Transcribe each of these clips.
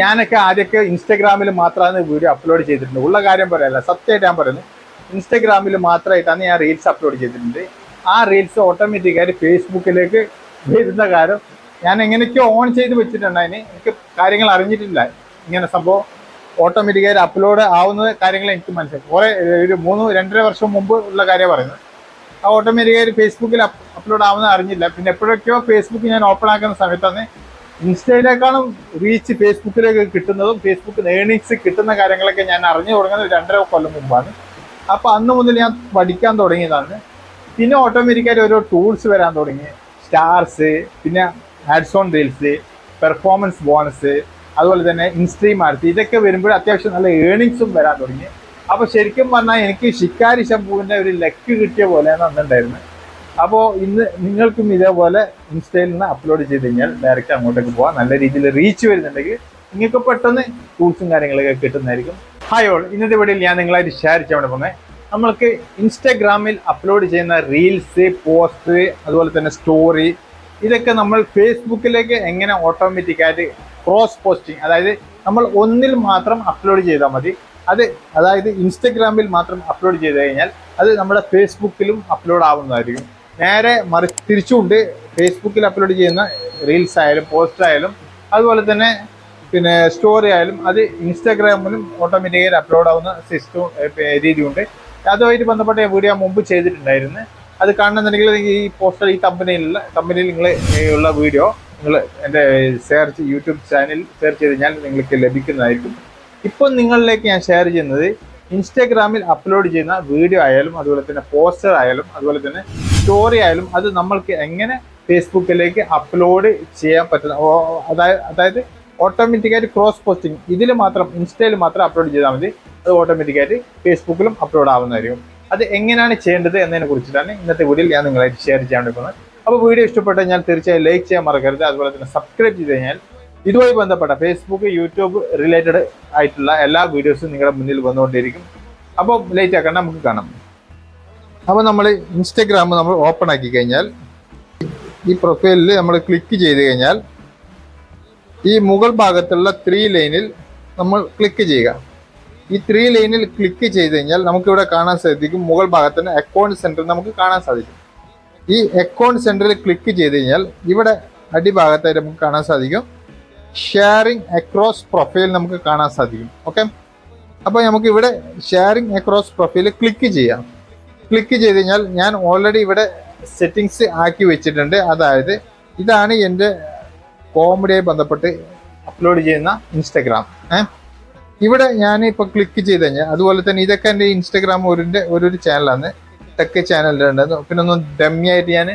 ഞാനൊക്കെ ആദ്യമൊക്കെ ഇൻസ്റ്റാഗ്രാമിൽ മാത്രമാണ് വീഡിയോ അപ്ലോഡ് ചെയ്തിട്ടുണ്ട്. ഉള്ള കാര്യം പറയല്ല സത്യമായിട്ട് ഞാൻ പറയുന്നത്. ഇൻസ്റ്റാഗ്രാമിൽ മാത്രമായിട്ടാണ് ഞാൻ റീൽസ് അപ്ലോഡ് ചെയ്തിട്ടുണ്ട്. ആ റീൽസ് ഓട്ടോമാറ്റിക്കായിട്ട് ഫേസ്ബുക്കിലേക്ക് വരുന്ന കാര്യം ഞാൻ എങ്ങനെയൊക്കെയോ ഓൺ ചെയ്ത് വെച്ചിട്ടുണ്ടായിന് എനിക്ക് കാര്യങ്ങൾ അറിഞ്ഞിട്ടില്ല. ഇങ്ങനെ സംഭവം ഓട്ടോമാറ്റിക്കായിട്ട് അപ്ലോഡ് ആവുന്ന കാര്യങ്ങൾ എനിക്ക് മനസ്സിലായി. കുറേ ഒരു മൂന്ന് രണ്ടര വർഷം മുമ്പ് ഉള്ള കാര്യം പറയുന്നത്. ആ ഓട്ടോമാറ്റിക്കായിട്ട് ഫേസ്ബുക്കിൽ അപ്ലോഡ് ആവുന്നത് അറിഞ്ഞില്ല. പിന്നെ എപ്പോഴൊക്കെയോ ഫേസ്ബുക്ക് ഞാൻ ഓപ്പൺ ആക്കുന്ന സമയത്താണ് ഇൻസ്റ്റയിലേക്കാളും റീച്ച് ഫേസ്ബുക്കിലേക്ക് കിട്ടുന്നതും ഫേസ്ബുക്ക് ഏണിങ്സ് കിട്ടുന്ന കാര്യങ്ങളൊക്കെ ഞാൻ അറിഞ്ഞു തുടങ്ങുന്നത് രണ്ടര കൊല്ലം മുമ്പാണ്. അപ്പോൾ അന്ന് മുതൽ ഞാൻ പഠിക്കാൻ തുടങ്ങിയതാണ്. പിന്നെ ഓട്ടോമാറ്റിക്കായി ഓരോ ടൂൾസ് വരാൻ തുടങ്ങി. സ്റ്റാർസ് പിന്നെ ads on reels performance bonus അതുപോലെ തന്നെ ഇൻസ്ട്രീം ആർത്തി ഇതൊക്കെ വരുമ്പോൾ അത്യാവശ്യം നല്ല ഏണിങ്സും വരാൻ തുടങ്ങി. അപ്പോൾ ശരിക്കും പറഞ്ഞാൽ എനിക്ക് ഷിക്കാരി ശംഭുവിന്റെ ഒരു ലക്ക് കിട്ടിയ പോലെയാണ് അന്നുണ്ടായിരുന്നത് അപ്പോൾ ഇന്ന് നിങ്ങൾക്കും ഇതേപോലെ ഇൻസ്റ്റയിൽ നിന്ന് അപ്ലോഡ് ചെയ്ത് കഴിഞ്ഞാൽ ഡയറക്റ്റ് അങ്ങോട്ടേക്ക് പോകാം നല്ല രീതിയിൽ റീച്ച് വരുന്നുണ്ടെങ്കിൽ നിങ്ങൾക്ക് പെട്ടെന്ന് ടൂൾസും കാര്യങ്ങളൊക്കെ കിട്ടുന്നതായിരിക്കും. ഹായ് ഓൾ ഇന്നത്തെ വീഡിയോയിൽ ഞാൻ നിങ്ങളായിട്ട് ഷെയർ ചെയ്യാൻ പോകുന്നത്. നമ്മൾക്ക് ഇൻസ്റ്റാഗ്രാമിൽ അപ്ലോഡ് ചെയ്യുന്ന റീൽസ് പോസ്റ്റ് അതുപോലെ തന്നെ സ്റ്റോറി ഇതൊക്കെ നമ്മൾ ഫേസ്ബുക്കിലേക്ക് എങ്ങനെ ഓട്ടോമാറ്റിക്കായിട്ട് ക്രോസ് പോസ്റ്റിംഗ് അതായത് നമ്മൾ ഒന്നിൽ മാത്രം അപ്ലോഡ് ചെയ്താൽ മതി. അത് അതായത് ഇൻസ്റ്റഗ്രാമിൽ മാത്രം അപ്ലോഡ് ചെയ്ത് കഴിഞ്ഞാൽ അത് നമ്മുടെ ഫേസ്ബുക്കിലും അപ്ലോഡ് ആവുന്നതായിരിക്കും. നേരെ മറി തിരിച്ചുകൊണ്ട് ഫേസ്ബുക്കിൽ അപ്ലോഡ് ചെയ്യുന്ന റീൽസ് ആയാലും പോസ്റ്റ് ആയാലും അതുപോലെ തന്നെ പിന്നെ സ്റ്റോറി ആയാലും അത് ഇൻസ്റ്റാഗ്രാമിലും ഓട്ടോമാറ്റിക്കായി അപ്ലോഡ് ആവുന്ന സിസ്റ്റം രീതിയുണ്ട്. അതുമായിട്ട് ബന്ധപ്പെട്ട വീഡിയോ മുമ്പ് ചെയ്തിട്ടുണ്ടായിരുന്നു. അത് കാണണമെന്നുണ്ടെങ്കിൽ ഈ പോസ്റ്റർ ഈ കമ്പനിയിലുള്ള കമ്പനിയിൽ നിങ്ങൾ ഉള്ള വീഡിയോ നിങ്ങൾ എന്റെ സെർച്ച് യൂട്യൂബ് ചാനൽ സെർച്ച് ചെയ്ത് കഴിഞ്ഞാൽ നിങ്ങൾക്ക് ലഭിക്കുന്നതായിരിക്കും. ഇപ്പം നിങ്ങളിലേക്ക് ഞാൻ ഷെയർ ചെയ്യുന്നത് ഇൻസ്റ്റാഗ്രാമിൽ അപ്ലോഡ് ചെയ്യുന്ന വീഡിയോ ആയാലും അതുപോലെ തന്നെ പോസ്റ്റർ ആയാലും അതുപോലെ തന്നെ സ്റ്റോറി ആയാലും അത് നമ്മൾക്ക് എങ്ങനെ ഫേസ്ബുക്കിലേക്ക് അപ്ലോഡ് ചെയ്യാൻ പറ്റുന്ന അതായത് അതായത് ഓട്ടോമാറ്റിക്കായിട്ട് ക്രോസ് പോസ്റ്റിംഗ് ഇതിൽ മാത്രം ഇൻസ്റ്റയിൽ മാത്രം അപ്ലോഡ് ചെയ്താൽ മതി. അത് ഓട്ടോമാറ്റിക്കായിട്ട് ഫേസ്ബുക്കിലും അപ്ലോഡ് ആവുന്നതായിരിക്കും. അത് എങ്ങനെയാണ് ചെയ്യേണ്ടത് എന്നതിനെ കുറിച്ചിട്ടാണ് ഇന്നത്തെ വീഡിയോയിൽ ഞാൻ നിങ്ങളായിട്ട് ഷെയർ ചെയ്യാൻ പോകുന്നത് അപ്പോൾ വീഡിയോ ഇഷ്ടപ്പെട്ടാൽ ഞാൻ തീർച്ചയായും ലൈക്ക് ചെയ്യാൻ മറക്കരുത്. അതുപോലെ തന്നെ സബ്സ്ക്രൈബ് ചെയ്ത് കഴിഞ്ഞാൽ ഇതുമായി ബന്ധപ്പെട്ട ഫേസ്ബുക്ക് യൂട്യൂബ് റിലേറ്റഡ് ആയിട്ടുള്ള എല്ലാ വീഡിയോസും നിങ്ങളുടെ മുന്നിൽ വന്നുകൊണ്ടിരിക്കും അപ്പോൾ ലേറ്റ് ആക്കണം നമുക്ക് കാണാം. അപ്പോൾ നമ്മൾ ഇൻസ്റ്റഗ്രാം നമ്മൾ ഓപ്പൺ ആക്കി കഴിഞ്ഞാൽ ഈ പ്രൊഫൈലിൽ നമ്മൾ ക്ലിക്ക് ചെയ്ത് കഴിഞ്ഞാൽ ഈ മുകൾ ഭാഗത്തുള്ള ത്രീ ലൈനിൽ നമ്മൾ ക്ലിക്ക് ചെയ്യുക. ഈ ത്രീ ലൈനിൽ ക്ലിക്ക് ചെയ്ത് കഴിഞ്ഞാൽ നമുക്കിവിടെ കാണാൻ സാധിക്കും മുകൾ ഭാഗത്തിന് അക്കൗണ്ട് സെന്റർ നമുക്ക് കാണാൻ സാധിക്കും. ഈ അക്കൗണ്ട് സെന്ററിൽ ക്ലിക്ക് ചെയ്ത് കഴിഞ്ഞാൽ ഇവിടെ അടിഭാഗത്തായിട്ട് നമുക്ക് കാണാൻ സാധിക്കും. ഷെയറിംഗ് അക്രോസ് പ്രൊഫൈൽ നമുക്ക് കാണാൻ സാധിക്കും. ഓക്കെ അപ്പോൾ നമുക്ക് ഇവിടെ ഷെയറിംഗ് അക്രോസ് പ്രൊഫൈൽ ക്ലിക്ക് ചെയ്യാം. ക്ലിക്ക് ചെയ്ത് കഴിഞ്ഞാൽ ഞാൻ ഓൾറെഡി ഇവിടെ സെറ്റിങ്സ് ആക്കി വെച്ചിട്ടുണ്ട്. അതായത് ഇതാണ് എന്റെ കോമഡിയായി ബന്ധപ്പെട്ട് അപ്ലോഡ് ചെയ്യുന്ന ഇൻസ്റ്റഗ്രാം ഇവിടെ ഞാൻ ഇപ്പോൾ ക്ലിക്ക് ചെയ്ത് കഴിഞ്ഞാൽ അതുപോലെ തന്നെ ഇതൊക്കെ എന്റെ ഇൻസ്റ്റഗ്രാം ഒരു ഒരു ചാനലാണ് ടെക്ക് ചാനലിലുണ്ട് പിന്നെ ഒന്ന് ഡമ്മി ആയിട്ട് ഞാൻ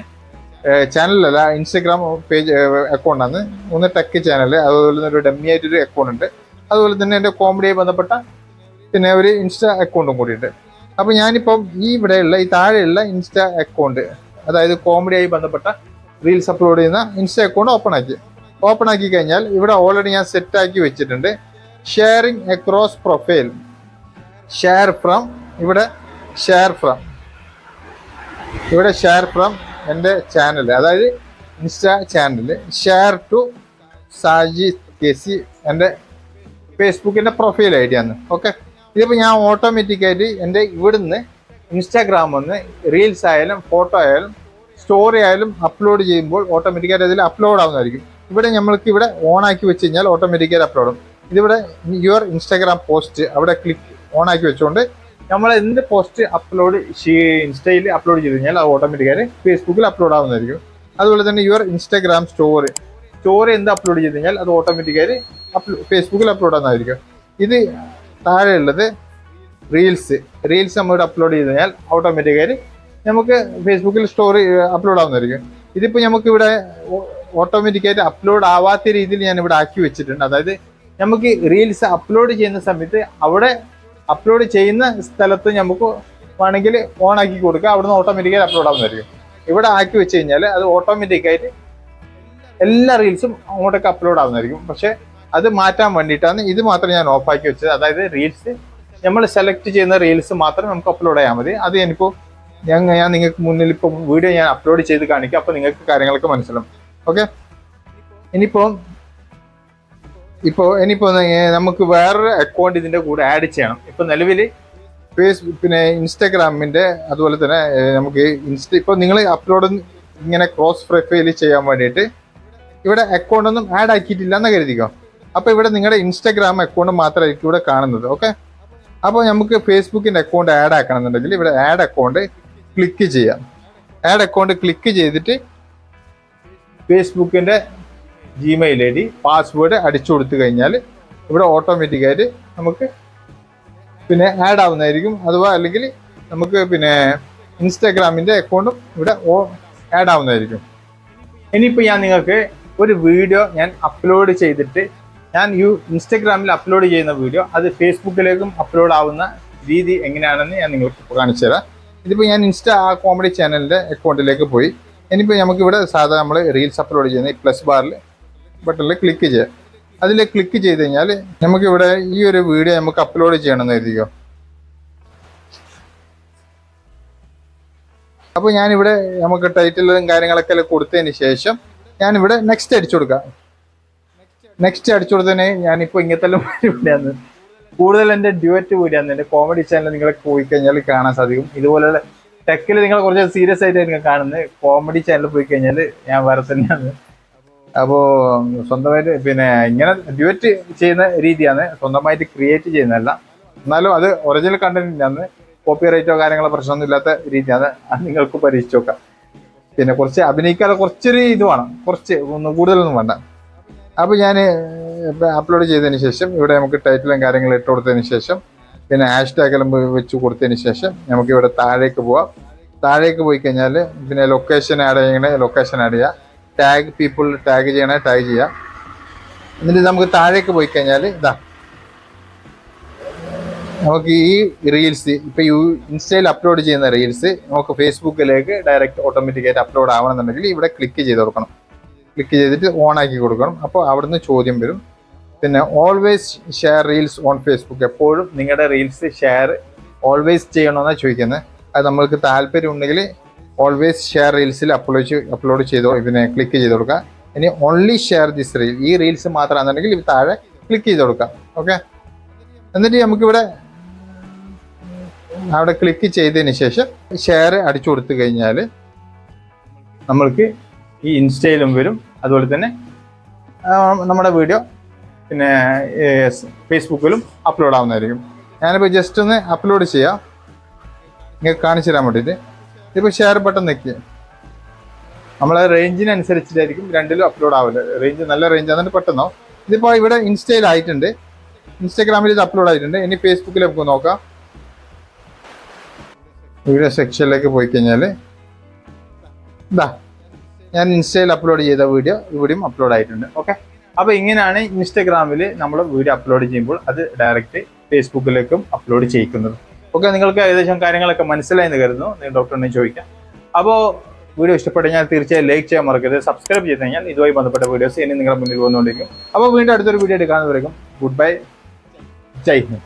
ചാനലല്ല ഇൻസ്റ്റഗ്രാം പേജ് അക്കൗണ്ടാണ് ഒന്ന് ടെക്ക് ചാനൽ അതുപോലെ തന്നെ ഒരു ഡമ്മി ആയിട്ടൊരു അക്കൗണ്ട് ഉണ്ട്. അതുപോലെ തന്നെ എന്റെ കോമഡിയായി ബന്ധപ്പെട്ട പിന്നെ ഒരു ഇൻസ്റ്റാ അക്കൗണ്ടും കൂടിയുണ്ട് അപ്പോൾ ഞാനിപ്പം ഈ ഇവിടെയുള്ള ഈ താഴെയുള്ള ഇൻസ്റ്റ അക്കൗണ്ട് അതായത് കോമഡിയായി ബന്ധപ്പെട്ട റീൽസ് അപ്ലോഡ് ചെയ്യുന്ന ഇൻസ്റ്റ അക്കൗണ്ട് ഓപ്പൺ ആക്കി. ഓപ്പൺ ആക്കി കഴിഞ്ഞാൽ ഇവിടെ ഓൾറെഡി ഞാൻ സെറ്റ് ആക്കി വെച്ചിട്ടുണ്ട് sharing across profile share from ഇവിടെ ഷെയർ ഫ്രം ഇവിടെ ഷെയർ ഫ്രം എന്റെ ചാനൽ അതായത് Insta channel share to Saji K C എന്റെ ഫേസ്ബുക്കിന്റെ പ്രൊഫൈൽ ഐ ഡിയാണ് ഓക്കെ ഇതിപ്പോൾ ഞാൻ ഓട്ടോമാറ്റിക്കായിട്ട് എന്റെ ഇവിടുന്ന് ഇൻസ്റ്റാഗ്രാമിൽ നിന്ന് റീൽസ് ആയാലും ഫോട്ടോ ആയാലും സ്റ്റോറി ആയാലും അപ്ലോഡ് ചെയ്യുമ്പോൾ ഓട്ടോമാറ്റിക്കായിട്ട് അതിൽ അപ്ലോഡ് ആവുന്നതായിരിക്കും. ഇവിടെ നമ്മൾക്ക് ഇവിടെ ഓൺ ആക്കി വെച്ച് കഴിഞ്ഞാൽ ഓട്ടോമാറ്റിക്കായിട്ട് അപ്ലോഡ് ആവും. ഇതിവിടെ യുവർ ഇൻസ്റ്റാഗ്രാം പോസ്റ്റ് അവിടെ ക്ലിക്ക് ഓൺ ആക്കി വെച്ചുകൊണ്ട് നമ്മൾ എന്ത് പോസ്റ്റ് അപ്ലോഡ് ഇൻസ്റ്റയിൽ അപ്ലോഡ് ചെയ്ത് കഴിഞ്ഞാൽ അത് ഓട്ടോമാറ്റിക്കായിട്ട് ഫേസ്ബുക്കിൽ അപ്ലോഡ് ആവുന്നതായിരിക്കും. അതുപോലെ തന്നെ യുവർ ഇൻസ്റ്റാഗ്രാം സ്റ്റോറി സ്റ്റോറി എന്ത് അപ്ലോഡ് ചെയ്ത് കഴിഞ്ഞാൽ അത് ഓട്ടോമാറ്റിക്കായിട്ട് അപ്ലോ ഫേസ്ബുക്കിൽ അപ്ലോഡ് ആവുന്നതായിരിക്കും. ഇത് താഴെയുള്ളത് റീൽസ് റീൽസ് നമ്മളിവിടെ അപ്ലോഡ് ചെയ്ത് കഴിഞ്ഞാൽ ഓട്ടോമാറ്റിക്കായിട്ട് നമുക്ക് ഫേസ്ബുക്കിൽ സ്റ്റോറി അപ്ലോഡ് ആവുന്നതായിരിക്കും. ഇതിപ്പോൾ നമുക്ക് ഇവിടെ ഓട്ടോമാറ്റിക്കായിട്ട് അപ്ലോഡ് ആവാത്ത രീതിയിൽ ഞാൻ ഇവിടെ ആക്കി വെച്ചിട്ടുണ്ട്. അതായത് നമുക്ക് റീൽസ് അപ്ലോഡ് ചെയ്യുന്ന സമയത്ത് അവിടെ അപ്ലോഡ് ചെയ്യുന്ന സ്ഥലത്ത് നമുക്ക് വേണമെങ്കിൽ ഓൺ ആക്കി കൊടുക്കുക അവിടുന്ന് ഓട്ടോമാറ്റിക്കായി അപ്ലോഡ് ആവുന്നതായിരിക്കും. ഇവിടെ ആക്കി വെച്ച് കഴിഞ്ഞാൽ അത് ഓട്ടോമാറ്റിക്കായിട്ട് എല്ലാ റീൽസും അങ്ങോട്ടൊക്കെ അപ്ലോഡ് ആവുന്നതായിരിക്കും. പക്ഷെ അത് മാറ്റാൻ വേണ്ടിയിട്ടാണ് ഇത് മാത്രം ഞാൻ ഓഫാക്കി വെച്ചത്. അതായത് റീൽസ് നമ്മൾ സെലക്ട് ചെയ്യുന്ന റീൽസ് മാത്രം നമുക്ക് അപ്ലോഡ് ചെയ്യാൻ മതി. അത് ഞാനിപ്പോൾ ഞാൻ ഞാൻ നിങ്ങൾക്ക് മുന്നിൽ ഇപ്പോൾ വീഡിയോ ഞാൻ അപ്ലോഡ് ചെയ്ത് കാണിക്കാം. അപ്പോൾ നിങ്ങൾക്ക് കാര്യങ്ങളൊക്കെ മനസ്സിലാവും. ഓക്കെ ഇനിയിപ്പോൾ ഇപ്പോൾ ഇനിയിപ്പോൾ നമുക്ക് വേറൊരു അക്കൗണ്ട് ഇതിന്റെ കൂടെ ആഡ് ചെയ്യണം. ഇപ്പോൾ നിലവിൽ ഫേസ്ബുക്ക് പിന്നെ ഇൻസ്റ്റാഗ്രാമിന്റെ അതുപോലെ തന്നെ നമുക്ക് ഇൻസ്റ്റ ഇപ്പോൾ നിങ്ങൾ അപ്ലോഡ് ഇങ്ങനെ ക്രോസ് പ്രൊഫൈൽ ചെയ്യാൻ വേണ്ടിയിട്ട് ഇവിടെ അക്കൗണ്ടൊന്നും ആഡ് ആക്കിയിട്ടില്ല എന്ന് കരുതിക്കോ? അപ്പോൾ ഇവിടെ നിങ്ങളുടെ ഇൻസ്റ്റാഗ്രാം അക്കൗണ്ട് മാത്രമായിരിക്കും ഇവിടെ കാണുന്നത് ഓക്കെ അപ്പോൾ നമുക്ക് ഫേസ്ബുക്കിന്റെ അക്കൗണ്ട് ആഡ് ആക്കണമെന്നുണ്ടെങ്കിൽ ഇവിടെ ആഡ് അക്കൗണ്ട് ക്ലിക്ക് ചെയ്യാം. ആഡ് അക്കൗണ്ട് ക്ലിക്ക് ചെയ്തിട്ട് ഫേസ്ബുക്കിന്റെ ജിമെയിൽ ഐ ഡി പാസ്വേഡ് അടിച്ചു കൊടുത്തു കഴിഞ്ഞാൽ ഇവിടെ ഓട്ടോമാറ്റിക്കായിട്ട് നമുക്ക് പിന്നെ ആഡ് ആവുന്നതായിരിക്കും. അഥവാ അല്ലെങ്കിൽ നമുക്ക് പിന്നെ ഇൻസ്റ്റാഗ്രാമിന്റെ അക്കൗണ്ടും ഇവിടെ ആഡ് ആവുന്നതായിരിക്കും. ഇനിയിപ്പോൾ ഞാൻ നിങ്ങൾക്ക് ഒരു വീഡിയോ ഞാൻ അപ്ലോഡ് ചെയ്തിട്ട് ഞാൻ യു ഇൻസ്റ്റഗ്രാമിൽ അപ്ലോഡ് ചെയ്യുന്ന വീഡിയോ അത് ഫേസ്ബുക്കിലേക്കും അപ്ലോഡ് ആവുന്ന രീതി എങ്ങനെയാണെന്ന് ഞാൻ നിങ്ങൾക്ക് കാണിച്ചു തരാം. ഇതിപ്പോൾ ഞാൻ ഇൻസ്റ്റാ ആ കോമഡി ചാനലിന്റെ അക്കൗണ്ടിലേക്ക് പോയി. ഇനിയിപ്പോൾ നമുക്കിവിടെ സാധാരണ നമ്മൾ റീൽസ് അപ്ലോഡ് ചെയ്യുന്ന പ്ലസ് ബാറിൽ ബട്ടണിൽ ക്ലിക്ക് ചെയ്യാം. അതിൽ ക്ലിക്ക് ചെയ്ത് കഴിഞ്ഞാൽ നമുക്കിവിടെ ഈ ഒരു വീഡിയോ നമുക്ക് അപ്ലോഡ് ചെയ്യണമെന്ന് എഴുതിയോ അപ്പോൾ ഞാനിവിടെ നമുക്ക് ടൈറ്റിലും കാര്യങ്ങളൊക്കെ കൊടുത്തതിന് ശേഷം ഞാനിവിടെ നെക്സ്റ്റ് അടിച്ചു കൊടുക്കാം. നെക്സ്റ്റ് അടിച്ചു കൊടുത്തതിനെ ഞാനിപ്പോൾ ഇങ്ങനത്തെ വീഡിയോന്ന് കൂടുതൽ എന്റെ ഡ്യുവറ്റ് വീഡിയോന്ന് എന്റെ കോമഡി ചാനൽ നിങ്ങൾ പോയി കഴിഞ്ഞാൽ കാണാൻ സാധിക്കും. ഇതുപോലെ ടെക്കിൽ നിങ്ങൾ കുറച്ച് സീരിയസ് ആയിട്ട് നിങ്ങൾ കാണുന്നത്. കോമഡി ചാനൽ പോയി കഴിഞ്ഞാൽ ഞാൻ വേറെ തന്നെയാണ്. അപ്പോൾ സ്വന്തമായിട്ട് പിന്നെ ഇങ്ങനെ ഡ്യുവറ്റ് ചെയ്യുന്ന രീതിയാണ്. സ്വന്തമായിട്ട് ക്രിയേറ്റ് ചെയ്യുന്നതല്ല. എന്നാലും അത് ഒറിജിനൽ കണ്ടന്റിനാണ് കോപ്പി റൈറ്റോ കാര്യങ്ങളോ പ്രശ്നമൊന്നും ഇല്ലാത്ത രീതിയാണ്. അത് നിങ്ങൾക്ക് പരീക്ഷിച്ചു നോക്കാം. പിന്നെ കുറച്ച് അഭിനയിക്കാതെ കുറച്ചൊരു ഇത് വേണം. കുറച്ച് ഒന്ന് കൂടുതലൊന്നും വേണ്ട. അപ്പോൾ ഞാൻ അപ്ലോഡ് ചെയ്തതിന് ശേഷം ഇവിടെ നമുക്ക് ടൈറ്റിലും കാര്യങ്ങളും ഇട്ട് കൊടുത്തതിന് ശേഷം പിന്നെ ഹാഷ് ടാഗെല്ലാം വെച്ച് കൊടുത്തതിന് ശേഷം നമുക്ക് ഇവിടെ താഴേക്ക് പോവാം. താഴേക്ക് പോയി കഴിഞ്ഞാൽ പിന്നെ ലൊക്കേഷൻ ആഡ് ചെയ്യണേ ലൊക്കേഷൻ ആഡ് ചെയ്യുക ടാഗ് പീപ്പിൾ ടാഗ് ചെയ്യണേ ടാഗ് ചെയ്യാം. എന്നിട്ട് നമുക്ക് താഴേക്ക് പോയി കഴിഞ്ഞാൽ ഇതാ. നമുക്ക് ഈ റീൽസ് ഇപ്പം യു ഇൻസ്റ്റയിൽ അപ്ലോഡ് ചെയ്യുന്ന റീൽസ് നമുക്ക് ഫേസ്ബുക്കിലേക്ക് ഡയറക്റ്റ് ഓട്ടോമാറ്റിക്കായിട്ട് അപ്ലോഡ് ആവണമെന്നുണ്ടെങ്കിൽ ഇവിടെ ക്ലിക്ക് ചെയ്ത് കൊടുക്കണം. ക്ലിക്ക് ചെയ്തിട്ട് ഓൺ ആക്കി കൊടുക്കണം. അപ്പോൾ അവിടുന്ന് ചോദ്യം വരും. പിന്നെ always share reels on Facebook എപ്പോഴും നിങ്ങളുടെ റീൽസ് ഷെയർ ഓൾവേസ് ചെയ്യണമെന്നാണ് ചോദിക്കുന്നത്. അത് നമ്മൾക്ക് താല്പര്യം ഉണ്ടെങ്കിൽ ഓൾവേസ് ഷെയർ റീൽസിൽ അപ്ലോഡ് അപ്ലോഡ് ചെയ്തോ പിന്നെ ക്ലിക്ക് ചെയ്ത് കൊടുക്കുക. ഇനി ഓൺലി ഷെയർ ദിസ് റീൽ ഈ റീൽസ് മാത്രമാണെന്നുണ്ടെങ്കിൽ താഴെ ക്ലിക്ക് ചെയ്ത് കൊടുക്കാം ഓക്കെ എന്നിട്ട് നമുക്കിവിടെ അവിടെ ക്ലിക്ക് ചെയ്തതിന് ശേഷം ഷെയർ അടിച്ചു കൊടുത്തു കഴിഞ്ഞാൽ നമ്മൾക്ക് ഈ ഇൻസ്റ്റയിലും വരും. അതുപോലെ തന്നെ നമ്മുടെ വീഡിയോ പിന്നെ ഫേസ്ബുക്കിലും അപ്ലോഡ് ആവുന്നതായിരിക്കും. ഞാനിപ്പോൾ ജസ്റ്റ് ഒന്ന് അപ്ലോഡ് ചെയ്യാം. നിങ്ങൾക്ക് കാണിച്ചു തരാൻ വേണ്ടിയിട്ട്. ഇതിപ്പോൾ ഷെയർ ബട്ടൺ നിൽക്കുക നമ്മളെ റേഞ്ചിനനുസരിച്ചിട്ടായിരിക്കും രണ്ടിലും അപ്ലോഡ് ആവില്ല റേഞ്ച് നല്ല റേഞ്ച് എന്നിട്ട് പെട്ടെന്നോ. ഇതിപ്പോൾ ഇവിടെ ഇൻസ്റ്റയിലായിട്ടുണ്ട്. ഇൻസ്റ്റാഗ്രാമിൽ ഇത് അപ്ലോഡ് ആയിട്ടുണ്ട്. ഇനി ഫേസ്ബുക്കിൽ നമുക്ക് നോക്കാം. വീഡിയോ സെക്ഷനിലേക്ക് പോയി കഴിഞ്ഞാൽ ഇതാ ഞാൻ ഇൻസ്റ്റയിൽ അപ്ലോഡ് ചെയ്ത വീഡിയോ ഇവിടെയും അപ്ലോഡ് ആയിട്ടുണ്ട്. ഓക്കെ അപ്പോൾ ഇങ്ങനെയാണ് ഇൻസ്റ്റഗ്രാമിൽ നമ്മൾ വീഡിയോ അപ്ലോഡ് ചെയ്യുമ്പോൾ അത് ഡയറക്റ്റ് ഫേസ്ബുക്കിലേക്കും അപ്ലോഡ് ചെയ്യിക്കുന്നത്. ഓക്കെ നിങ്ങൾക്ക് ഏകദേശം കാര്യങ്ങളൊക്കെ മനസ്സിലായി എന്ന് കരുതുന്നു ഡോക്ടറിനെ ചോദിക്കാം. അപ്പോൾ വീഡിയോ ഇഷ്ടപ്പെട്ട് ഞാൻ തീർച്ചയായും ലൈക്ക് ചെയ്യാൻ മറക്കരുത്. സബ്സ്ക്രൈബ് ചെയ്ത് കഴിഞ്ഞാൽ ഇതുമായി ബന്ധപ്പെട്ട വീഡിയോസ് ഇനി നിങ്ങളുടെ മുന്നിൽ വന്നുകൊണ്ടിരിക്കും. അപ്പോൾ വീണ്ടും അടുത്തൊരു വീഡിയോ എടുക്കാവുന്നവരേക്കും ഗുഡ് ബൈ ജയ് ഹിന്ദ്.